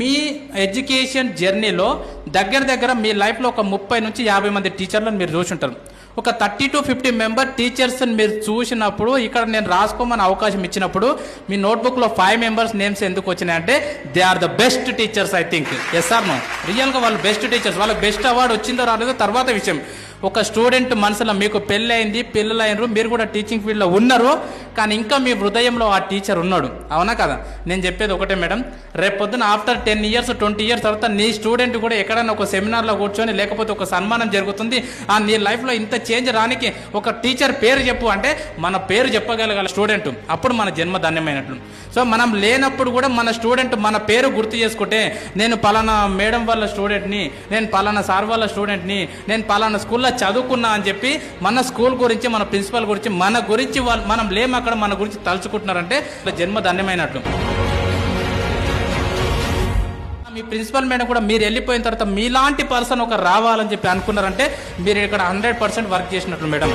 మీ education జర్నీలో దగ్గర దగ్గర మీ లైఫ్లో ఒక ముప్పై నుంచి యాభై మంది టీచర్లను మీరు చూసుంటారు. ఒక థర్టీ టు ఫిఫ్టీ మెంబర్ టీచర్స్ని మీరు చూసినప్పుడు ఇక్కడ నేను రాసుకోమని అవకాశం ఇచ్చినప్పుడు మీ నోట్బుక్లో ఫైవ్ మెంబర్స్ నేమ్స్ ఎందుకు వచ్చినాయంటే they are the best teachers I think. Yes or no రియల్గా వాళ్ళు బెస్ట్ టీచర్స్ వాళ్ళకి బెస్ట్ అవార్డు వచ్చిందో రాలేదో తర్వాత విషయం. ఒక స్టూడెంట్ మనసులో మీకు పెళ్ళి అయింది పిల్లలు అయినరు మీరు కూడా టీచింగ్ ఫీల్డ్లో ఉన్నారు కానీ ఇంకా మీ హృదయంలో ఆ టీచర్ ఉన్నాడు. అవునా కదా? నేను చెప్పేది ఒకటే మేడం. రేపు పొద్దున after ten years twenty years తర్వాత నీ స్టూడెంట్ కూడా ఎక్కడైనా ఒక సెమినార్లో కూర్చొని లేకపోతే ఒక సన్మానం జరుగుతుంది ఆ నీ లైఫ్లో ఇంత చేంజ్ రానికి ఒక టీచర్ పేరు చెప్పు అంటే మన పేరు చెప్పగలగాలి స్టూడెంట్. అప్పుడు మన జన్మ ధన్యమైనట్లు. సో మనం లేనప్పుడు కూడా మన స్టూడెంట్ మన పేరు గుర్తు చేసుకుంటే నేను పలానా మేడం వాళ్ళ స్టూడెంట్ని నేను పలానా సార్ వాళ్ళ స్టూడెంట్ని నేను పలానా స్కూల్లో చదువుకున్నా అని చెప్పి మన స్కూల్ గురించి మన ప్రిన్సిపల్ గురించి మన గురించి వాళ్ళు మనం లేము అక్కడ మన గురించి తలుచుకుంటున్నారంటే జన్మ ధన్యమైనట్లు మీ ప్రిన్సిపల్ మేడం కూడా మీరు వెళ్ళిపోయిన తర్వాత మీలాంటి పర్సన్ ఒక రావాలని చెప్పి అనుకున్నారంటే మీరు ఇక్కడ హండ్రెడ్ పర్సెంట్ వర్క్ చేసినట్లు మేడం.